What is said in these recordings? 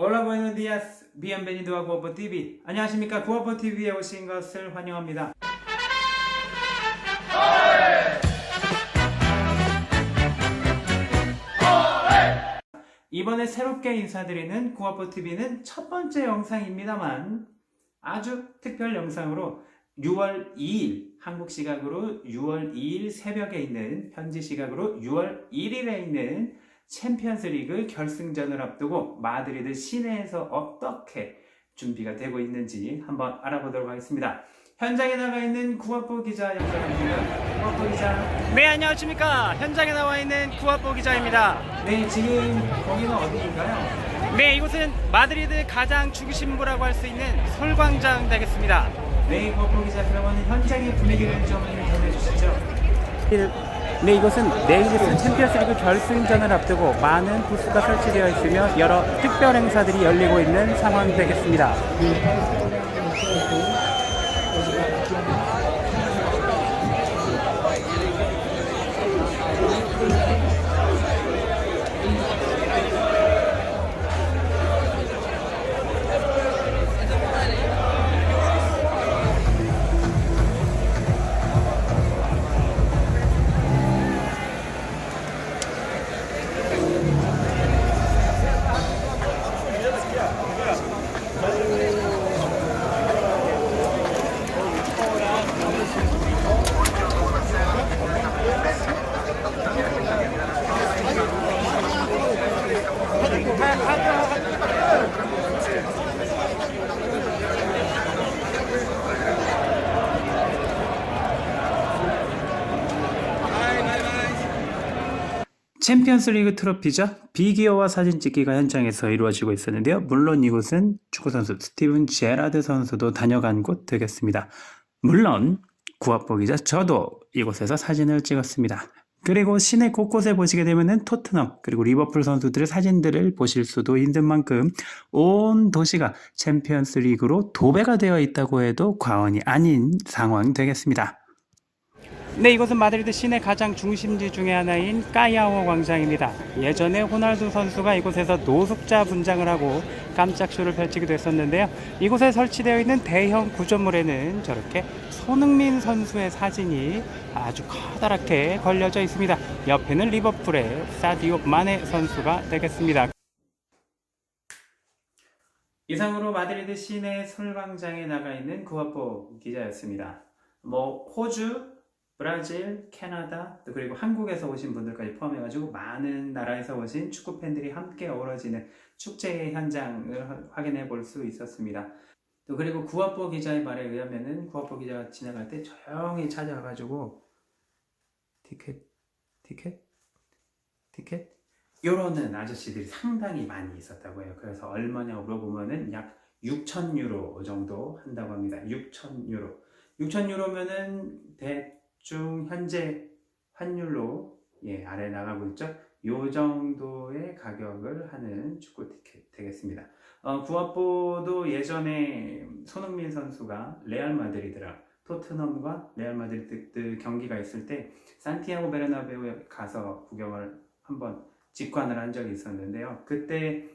Hola, buenos días. Bienvenido a Guapo TV. 안녕하십니까? 구아뽀 TV에 오신 것을 환영합니다. 이번에 새롭게 인사드리는 구아뽀 TV는 첫 번째 영상입니다만 아주 특별 영상으로 6월 2일 한국 시각으로 6월 2일 새벽에 있는 현지 시각으로 6월 1일에 있는 챔피언스 리그 결승전을 앞두고 마드리드 시내에서 어떻게 준비가 되고 있는지 한번 알아보도록 하겠습니다. 현장에 나가 있는 구아뽀 기자 영상입니다. 구아뽀 기자. 네 안녕하십니까 현장에 나와 있는 구아뽀 기자입니다 네, 지금 거기는 어디인가요? 네 이곳은 마드리드 가장 중심부라고 할 수 있는 솔광장 되겠습니다 네, 구아뽀 기자 그러면 현장의 분위기를 좀 전해주시죠. 네 내일 있을 챔피언스리그 결승전을 앞두고 많은 부스가 설치되어 있으며 여러 특별 행사들이 열리고 있는 상황 되겠습니다 챔피언스 리그 트로피죠. 비기어와 사진 찍기가 현장에서 이루어지고 있었는데요. 물론 이곳은 축구 선수 스티븐 제라드 선수도 다녀간 곳 되겠습니다. 물론 구합보 기자 저도 이곳에서 사진을 찍었습니다. 그리고 시내 곳곳에 보시게 되면은 토트넘 그리고 리버풀 선수들의 사진들을 보실 수도 있는 만큼 온 도시가 챔피언스 리그로 도배가 되어 있다고 해도 과언이 아닌 상황 되겠습니다. 네 이곳은 마드리드 시내 가장 중심지 중의 하나인 까야오 광장입니다. 예전에 호날두 선수가 이곳에서 노숙자 분장을 하고 깜짝 쇼를 펼치기도 했었는데요. 이곳에 설치되어 있는 대형 구조물에는 저렇게 손흥민 선수의 사진이 아주 커다랗게 걸려져 있습니다. 옆에는 리버풀의 사디오 마네 선수가 되겠습니다. 이상으로 마드리드 시내 솔광장에 나가 있는 구화포 기자였습니다. 뭐 호주, 브라질, 캐나다, 또 그리고 한국에서 오신 분들까지 포함해가지고 많은 나라에서 오신 축구 팬들이 함께 어우러지는 축제의 현장을 하- 확인해 볼 수 있었습니다. 또 그리고 구화포 기자의 말에 의하면은 구화포 기자가 지나갈 때 조용히 찾아가가지고 티켓, 티켓, 티켓 이러는 아저씨들이 상당히 많이 있었다고 해요. 그래서 얼마냐고 물어보면은 약 6천 유로 정도 한다고 합니다. 6천 유로. 6천 유로면은 대 충 현재 환율로 예, 아래 나가고 있죠. 요 정도의 가격을 하는 축구 티켓 되겠습니다. 어, 구아포도 예전에 손흥민 선수가 레알 마드리드랑 토트넘과 레알 마드리드 경기가 있을 때 산티아고 베르나베우에 가서 구경을 한번 직관을 한 적이 있었는데요. 그때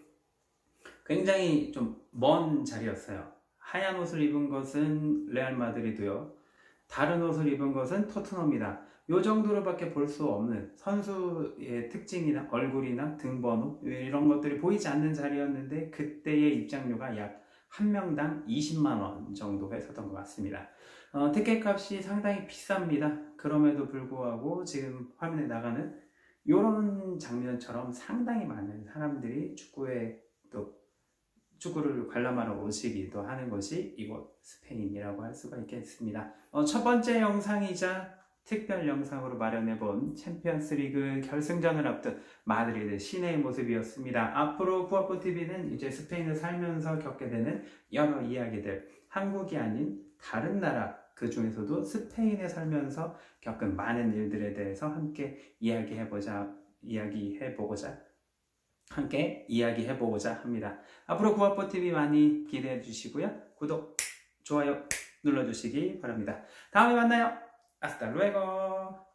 굉장히 좀 먼 자리였어요. 하얀 옷을 입은 것은 레알 마드리드요. 다른 옷을 입은 것은 토트넘이다. 요 정도로밖에 볼 수 없는 선수의 특징이나 얼굴이나 등번호 이런 것들이 보이지 않는 자리였는데 그때의 입장료가 약 한 명당 20만 원 정도 했었던 것 같습니다. 어, 티켓 값이 상당히 비쌉니다. 그럼에도 불구하고 지금 화면에 나가는 이런 장면처럼 상당히 많은 사람들이 축구에 또 축구를 관람하러 오시기도 하는 것이 이곳 스페인이라고 할 수가 있겠습니다. 어, 첫 번째 영상이자 특별 영상으로 마련해 본 챔피언스 리그 결승전을 앞둔 마드리드 시내의 모습이었습니다. 앞으로 구아포 TV는 이제 스페인에 살면서 겪게 되는 여러 이야기들, 한국이 아닌 다른 나라 그 중에서도 스페인에 살면서 겪은 많은 일들에 대해서 함께 이야기해보자, 이야기해보고자, 함께 이야기해 보고자 합니다. 앞으로 구아포 TV 많이 기대해 주시고요. 구독, 좋아요 눌러 주시기 바랍니다. 다음에 만나요. 아스타 루에고.